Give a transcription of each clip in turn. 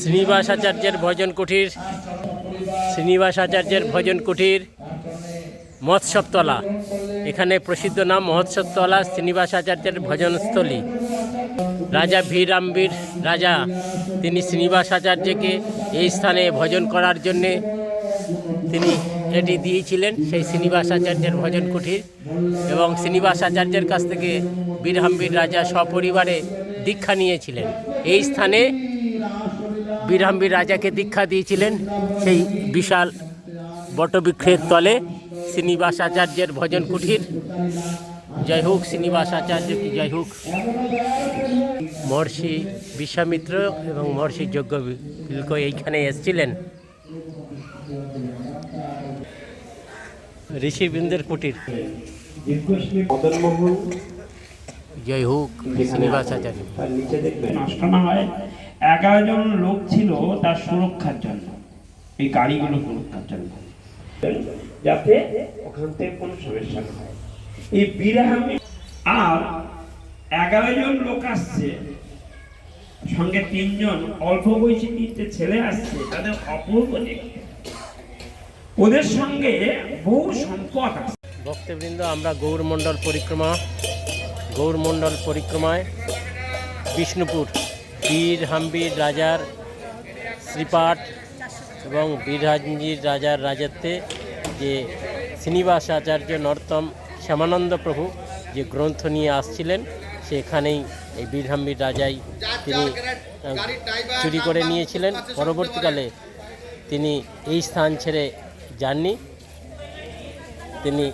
শ্রীনিবাস আচার্যের ভজন কুঠির শ্রীনিবাস আচার্যের ভজন কুঠির মৎস্যতলা। এখানে প্রসিদ্ধ নাম মহোৎসবতলা শ্রীনিবাস আচার্যের ভজনস্থলী। রাজা ভীরাম্বীর রাজা, তিনি শ্রীনিবাস আচার্যকে এই স্থানে ভজন করার জন্যে তিনি এটি দিয়েছিলেন, সেই শ্রীনিবাস আচার্যের ভজন কুঠির। এবং শ্রীনিবাস আচার্যের কাছ থেকে বীরহাম্বীর রাজা সপরিবারে দীক্ষা নিয়েছিলেন। এই স্থানে বীরহাম্বীর রাজাকে দীক্ষা দিয়েছিলেন সেই বিশাল বটবৃক্ষের তলে শ্রীনিবাস আচার্যের ভজন কুঠির জয় হোক শ্রীনিবাস আচার্য কি জয় হোক। মহর্ষি বিশ্বামিত্র এবং মহর্ষি যজ্ঞ বিল্ক এইখানে এসেছিলেন। ঋষিবৃন্দের কুটির। জয় হোক শ্রীনিবাস আচার্য এগারো জন লোক ছিল তার সুরক্ষার জন্য, এই গাড়িগুলো সুরক্ষার জন্য। যাতে ওখান থেকে কোনো সমস্যা না হয়। এই বিরাহামি আর এগারো জন লোক আসছে, সঙ্গে তিনজন অল্প বয়সী তিনটে ছেলে আসছে, তাদের অপূর্ব ওদের সঙ্গে বহু সম্পদ আছে। ভক্তবৃন্দ, আমরা গৌরমণ্ডল পরিক্রমা, গৌরমণ্ডল পরিক্রমায় বিষ্ণুপুর বীর হাম্বির রাজার শ্রীপাঠ এবং বীরহাঞ্জির রাজার রাজত্বে যে শ্রীনিবাস আচার্য নর্তম শ্যামানন্দ প্রভু যে গ্রন্থ নিয়ে আসছিলেন, সেখানেই এই বীরহাম্বির রাজাই তিনি চুরি করে নিয়েছিলেন। পরবর্তীকালে তিনি এই স্থান ছেড়ে যাননি। তিনি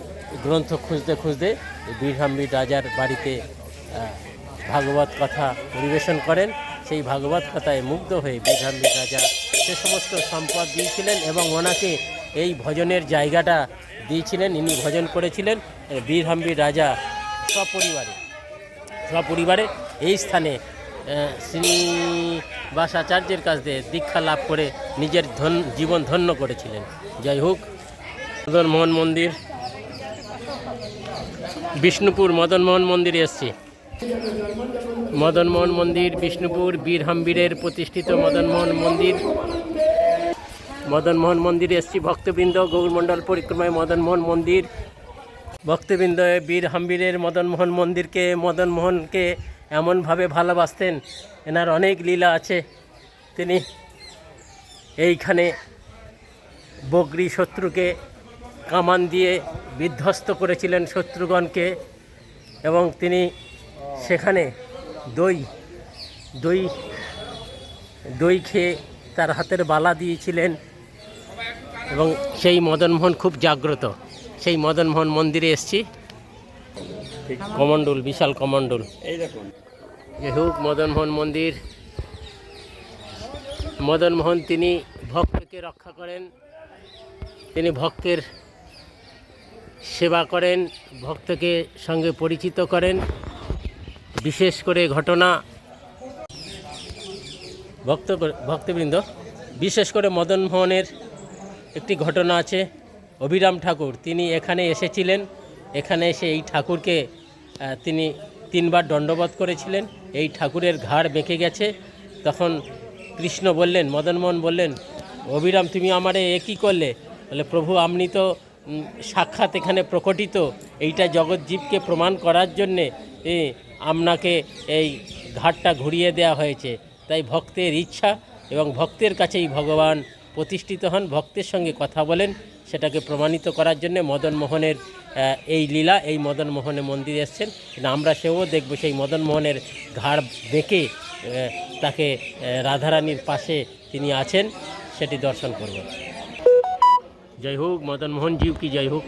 গ্রন্থ খুঁজতে খুঁজতে বীরহাম্বির রাজার বাড়িতে ভাগবত কথা পরিবেশন করেন। সেই ভাগবত কথায় মুগ্ধ হয়ে বীরহাম্বির রাজা সে সমস্ত সম্পদ দিয়েছিলেন এবং ওনাকে এই ভজনের জায়গাটা দিয়েছিলেন। ইনি ভজন করেছিলেন আহ, রাজা সপরিবারে। সপরিবারে এই স্থানে আহ, শ্রীনিবাস আচার্যের কাছ থেকে দীক্ষা লাভ করে নিজের ধন জীবন ধন্য করেছিলেন। যাই হোক মদন মোহন মন্দির বিষ্ণুপুর মদন মোহন মন্দিরে এসছি। মদন মোহন মন্দির, বিষ্ণুপুর বীর হাম্বীরের প্রতিষ্ঠিত মদন মোহন মন্দির। মদন মোহন মন্দিরে এসছি ভক্তবৃন্দ গৌরমণ্ডল পরিক্রমায় মদন মোহন মন্দির। ভক্তবৃন্দ বীর হাম্বীরের মদন মোহন মন্দিরকে, মদন মোহনকে এমনভাবে ভালোবাসতেন। এনার অনেক লীলা আছে। তিনি এইখানে বগরি শত্রুকে কামান দিয়ে বিধ্বস্ত করেছিলেন শত্রুগণকে এবং তিনি সেখানে দই দই দই খেয়ে তার হাতের বালা দিয়েছিলেন এবং সেই মদনমোহন খুব জাগ্রত। সেই মদনমোহন মন্দিরে এসছি। কমণ্ডল, বিশাল কমণ্ডল। হোক মদনমোহন মন্দির। মদনমোহন তিনি ভক্তকে রক্ষা করেন। তিনি ভক্তের সেবা করেন, ভক্তকে সঙ্গে পরিচিত করেন। বিশেষ করে ঘটনা ভক্ত ভক্তবৃন্দ, বিশেষ করে মদন মোহনের একটি ঘটনা আছে, অভিরাম ঠাকুর। তিনি এখানে এসেছিলেন, এখানে এসে এই ঠাকুরকে তিনি তিনবার দণ্ডবোধ করেছিলেন। এই ঠাকুরের ঘাড় বেঁকে গেছে। তখন কৃষ্ণ বললেন মদনমোহন বললেন, অভিরাম, তুমি আমারে এ কী করলে? বলে, প্রভু আপনি তো সাক্ষাৎ এখানে প্রকটিত। এইটা জগৎজীবকে প্রমাণ করার জন্যে আপনাকে এই ঘাটটা ঘুরিয়ে দেওয়া হয়েছে। তাই ভক্তের ইচ্ছা এবং ভক্তের কাছেই ভগবান প্রতিষ্ঠিত হন। ভক্তের সঙ্গে কথা বলেন। সেটাকে প্রমাণিত করার জন্য মদন মোহনের এই লীলা, এই মদন মন্দিরে এসছেন। কিন্তু আমরা সেও দেখব সেই মদন মোহনের ঘাড় বেঁকে তাকে রাধারানীর পাশে তিনি আছেন। সেটি দর্শন করব। জয় হোক মদন মোহন জিউ কি জয় হোক।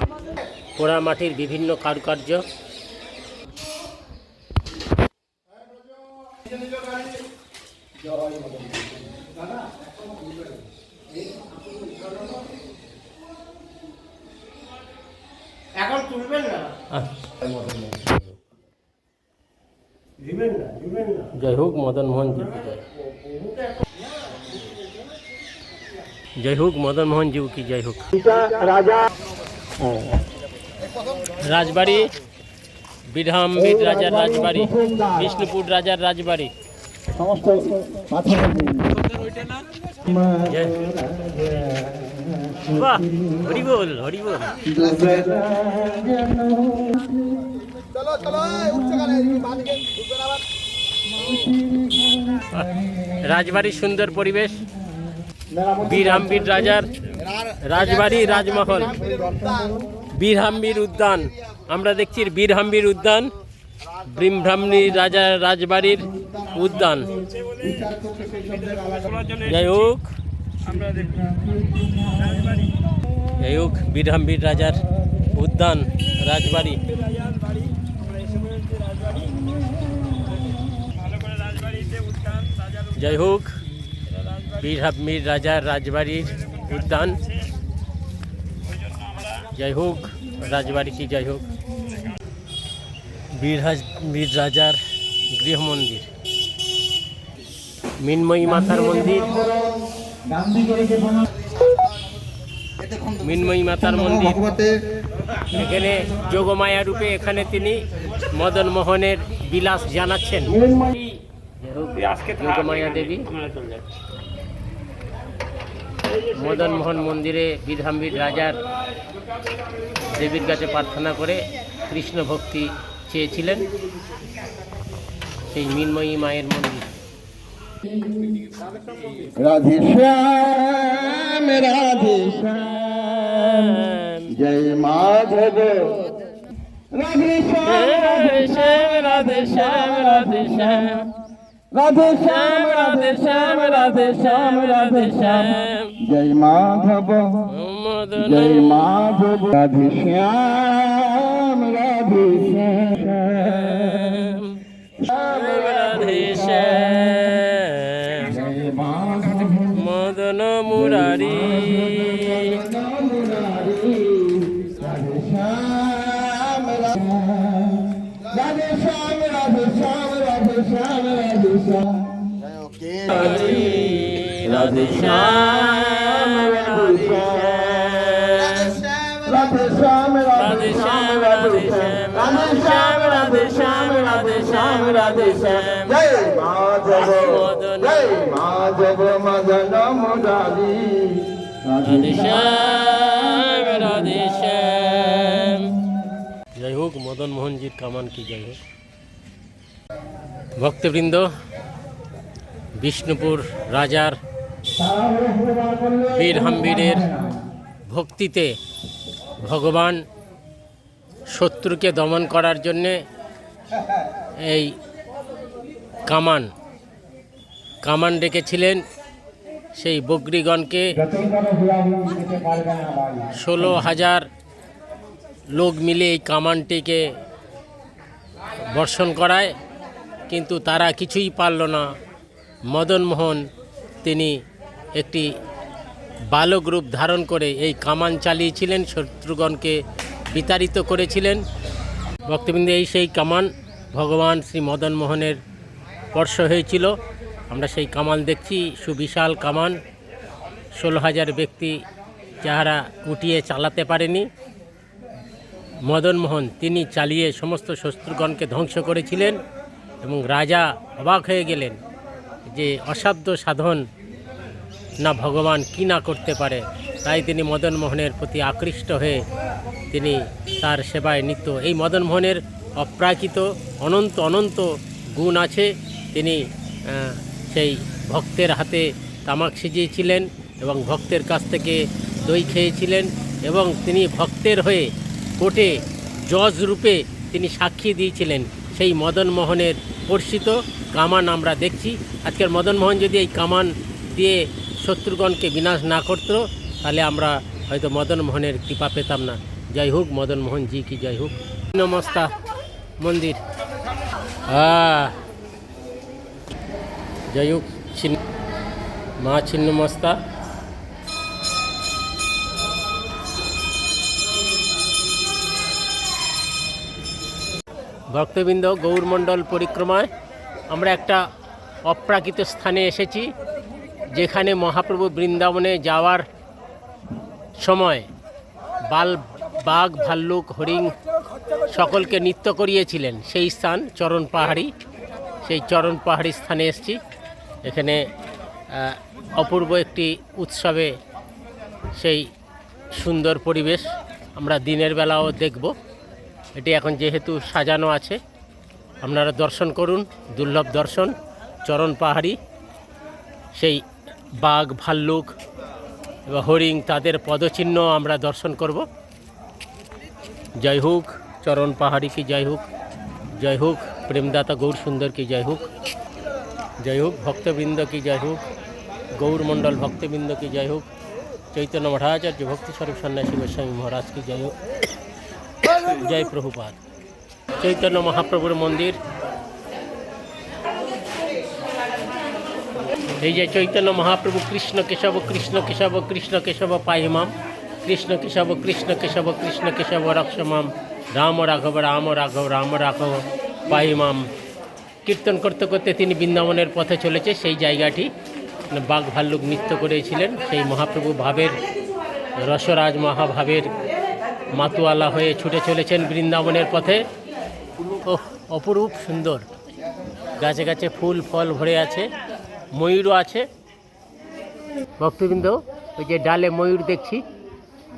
পোড়া মাটির বিভিন্ন কারুকার্য এখন তুলবেন না? আহ, দিবেন না দিবেন না জয় হোক মদন মোহন জিউ কি জয় জয় হোক মদন মোহন জিউ কি জয় হোক রাজবাড়ি বিধামবিদ রাজার রাজবাড়ি বিষ্ণুপুর রাজার রাজবাড়ি সমস্ত রাজবাড়ির সুন্দর পরিবেশ বীরহাম্বীর রাজার রাজবাড়ি রাজমহল। বীরহাম্বীর উদ্যান আমরা দেখছি বীরহাম্বীর উদ্যান ব্রিমভ্রামণী রাজার রাজবাড়ির উদ্যান। যাই হোক। যাই হোক বীরহাম্বীর রাজার উদ্যান, রাজবাড়ি। যাই হোক বীরহাম্বীর রাজার রাজবাড়ির উদ্যান। যাই হোক রাজবাড়িটি যাই হোক। বীরহাজ বীর রাজার গৃহমন্দির। মিনময়ী মাতার মন্দির। মিনময়ী মাতার মন্দির। এখানে যোগমায়া রূপে এখানে তিনি মদন মোহনের বিলাস জানাচ্ছেন। যোগমায়া দেবী। মদন মোহন মন্দিরে বিধাম্বির রাজার দেবীর কাছে প্রার্থনা করে কৃষ্ণ ভক্তি চেয়েছিলেন। সেই মিনময়ী মায়ের মন্দির। রাধে শ্যাম রাধে শ্যাম জয় মাধব রাধে শ্যাম রাধে শ্যাম রাধে শ্যাম রাধে শ্যাম রাধে শ্যাম রাধে শ্যাম রাধে শ্যাম জয় মাধব জয় মাধব রাধে শ্যাম যাই হোক মদন মোহনজির কামান কি যাই হোক ভক্তবৃন্দ বিষ্ণুপুর রাজার বীর হাম্বীরের ভক্তিতে ভগবান শত্রুকে দমন করার জন্যে এই কামান কামান ডেকেছিলেন। সেই বগ্রীগণকে ষোলো হাজার লোক মিলে এই কামানটিকে বর্ষণ করায়, কিন্তু তারা কিছুই পারল না। মদনমোহন, তিনি একটি বালক রূপ ধারণ করে এই কামান চালিয়েছিলেন, শত্রুগণকে বিতাড়িত করেছিলেন। ভক্তবৃন্দ, এই সেই কামান ভগবান শ্রী মদন মোহনের স্পর্শ হয়েছিল। আমরা সেই কামান দেখছি, সুবিশাল কামান। ষোলো হাজার ব্যক্তি যাহারা উঠিয়ে চালাতে পারেনি। মদন মোহন, তিনি চালিয়ে সমস্ত শত্রুগণকে ধ্বংস করেছিলেন এবং রাজা অবাক হয়ে গেলেন যে অসাধ্য সাধন না ভগবান কি না করতে পারে, তাই তিনি মদন মোহনের প্রতি আকৃষ্ট হয়ে তিনি তার সেবায় নিত্য। এই মদন মোহনের অপ্রাকৃত অনন্ত অনন্ত গুণ আছে। তিনি সেই ভক্তের হাতে তামাক সিজিয়েছিলেন এবং ভক্তের কাছ থেকে দই খেয়েছিলেন এবং তিনি ভক্তের হয়ে কোর্টে জজ রূপে তিনি সাক্ষী দিয়েছিলেন। সেই মদন মোহনের পরিচিত কামান আমরা দেখছি। আজকের মদন মোহন যদি এই কামান দিয়ে শত্রুগণকে বিনাশ না করত, তাহলে আমরা হয়তো মদন মোহনের কৃপা পেতাম না। জয় হোক, মদন মোহন জি কি জয় হোক। নমস্তা, মন্দির। জয় হোক, ছিন্ন। মা ছিন্নমস্তা ভক্তবৃন্দ, গৌরমণ্ডল পরিক্রমায় আমরা একটা অপ্রাকৃত স্থানে এসেছি। যেখানে মহাপ্রভু বৃন্দাবনে যাওয়ার সময় বাল, বাঘ, ভাল্লুক, হরিণ সকলকে নৃত্য করিয়েছিলেন। সেই স্থান চরণ পাহাড়ি, সেই চরণ পাহাড়ি স্থানে এসেছি। এখানে অপূর্ব একটি উৎসবে সেই সুন্দর পরিবেশ আমরা দিনের বেলাও দেখব। এটি এখন যেহেতু সাজানো আছে, আপনারা দর্শন করুন, দুর্লভ দর্শন, চরণ পাহাড়ি, সেই বাঘ, ভাল্লুক এবং হরিং তাদের পদচিহ্ন আমরা দর্শন করব। জয় হোক, চরণ পাহাড়ি কি জয় হোক জয় হোক, প্রেমদাতা গৌর সুন্দর কি জয় হোক জয় হোক, ভক্তবৃন্দ কি জয় হোক, গৌর মণ্ডল ভক্তবৃন্দ কি জয় হোক, চৈতন্য মঠাচার্য ভক্তি স্বরূপ সন্ন্যাসী গোস্বামী মহারাজ কি জয় হোক, জয় প্রভুপাদ। চৈতন্য মহাপ্রভুর মন্দির এই যে চৈতন্য মহাপ্রভু, কৃষ্ণ কেশব কৃষ্ণ কেশব কৃষ্ণ কেশব পাহিমাম কৃষ্ণ কেশব কৃষ্ণ কেশব কৃষ্ণ কেশব রক্ষমাম রাম রাঘব রাম রাঘব রাম রাঘব পাহিমাম কীর্তন করতে করতে তিনি বৃন্দাবনের পথে চলেছে, সেই জায়গাটি। বাঘ ভাল্লুক নৃত্য করেছিলেন, সেই মহাপ্রভু ভাবের, রসরাজ মহাভাবের মাতুয়ালা হয়ে ছুটে চলেছেন বৃন্দাবনের পথে। ওহ, অপরূপ সুন্দর। গাছে গাছে ফুল, ফল ভরে আছে। ময়ূরও আছে। ভক্তবৃন্দ ওই যে ডালে ময়ূর দেখছি।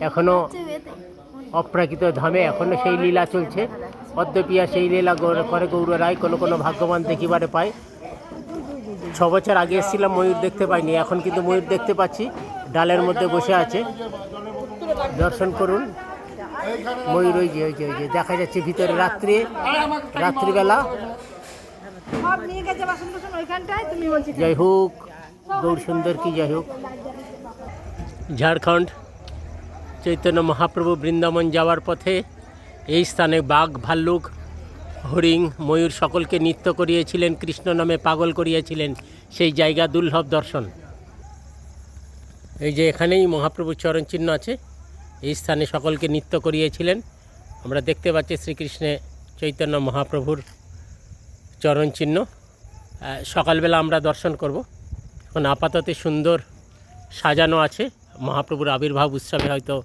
এখনও অপ্রাকৃত ধামে এখনও সেই লীলা চলছে। পদ্মপিয়া সেই লীলা করে গৌর রায়, কোনো কোনো ভাগ্যবান দেখিবারে পায়। ছ বছর আগে এসেছিলাম, ময়ূর দেখতে পাইনি। এখন কিন্তু ময়ূর দেখতে পাচ্ছি, ডালের মধ্যে বসে আছে। দর্শন করুন। ময়ূর ওই যে ওই যে ওই যে, দেখা যাচ্ছে ভিতরে রাত্রে, রাত্রিবেলা। জয় হোক গৌর সুন্দর কি যাই হোক। ঝাড়খণ্ড, চৈতন্য মহাপ্রভু বৃন্দাবন যাওয়ার পথে এই স্থানে বাঘ, ভাল্লুক, হরিং, ময়ূর সকলকে নৃত্য করিয়েছিলেন, কৃষ্ণ নামে পাগল করিয়েছিলেন। সেই জায়গা দুর্লভ দর্শন। এই যে এখানেই মহাপ্রভুর চরণ চিহ্ন আছে, এই স্থানে সকলকে নৃত্য করিয়েছিলেন। আমরা দেখতে পাচ্ছি শ্রীকৃষ্ণে চৈতন্য মহাপ্রভুর চরণ চিহ্ন সকালবেলা আমরা দর্শন করব। এখন আপাতত সুন্দর সাজানো আছে। মহাপ্রভুর আবির্ভাব উৎসবে হয়তো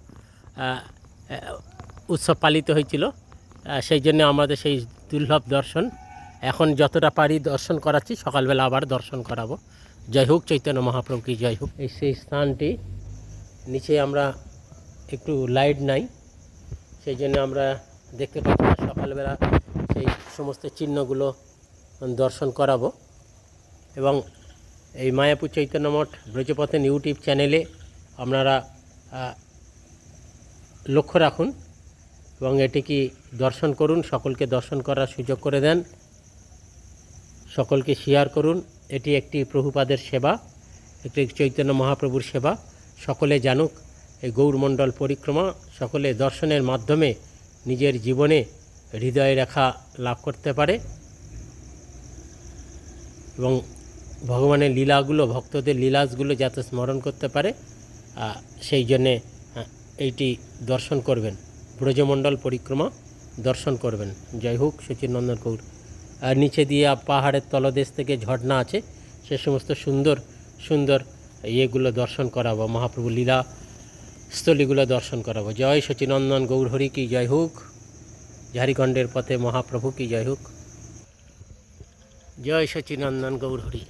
উৎসব পালিত হয়েছিল। সেই জন্য আমাদের সেই দুর্লভ দর্শন। এখন যতটা পারি দর্শন করাচ্ছি, সকালবেলা আবার দর্শন করাবো। জয় হোক চৈতন্য মহাপ্রভু কি জয় হোক। এই সেই স্থানটি, নিচে আমরা একটু লাইট নাই। সেই জন্য আমরা দেখতে পাচ্ছি সকালবেলা সেই সমস্ত চিহ্নগুলো। দর্শন করাবো। এবং এই মায়াপুর চৈতন্য মঠ ব্রজপথেন ইউটিউব চ্যানেলে আপনারা লক্ষ্য রাখুন এবং এটিকে দর্শন করুন, সকলকে দর্শন করার সুযোগ করে দেন, সকলকে শেয়ার করুন। এটি একটি প্রভুপাদের সেবা, একটি চৈতন্য মহাপ্রভুর সেবা। সকলে জানুক এই গৌরমণ্ডল পরিক্রমা, সকলে দর্শনের মাধ্যমে নিজের জীবনে হৃদয় রেখা লাভ করতে পারে। এবং ভগবানের লীলাগুলো, ভক্তদের লীলাসগুলো যাতে স্মরণ করতে পারে সেই জন্যে এইটি দর্শন করবেন। ব্রজমণ্ডল পরিক্রমা দর্শন করবেন। জয় হোক সচিনন্দন গৌর। আর নিচে দিয়ে পাহাড়ের তলদেশ থেকে ঝর্ণা আছে, সে সমস্ত সুন্দর সুন্দর ইয়েগুলো দর্শন করাবো মহাপ্রভু লীলা স্থলীগুলো দর্শন করাবো। জয় সচিনন্দন গৌর হরি কি, জয় হোক। ঝাড়িখণ্ডের পথে মহাপ্রভু কি, জয় হোক। জয় সচিনন্দন গৌর হরি।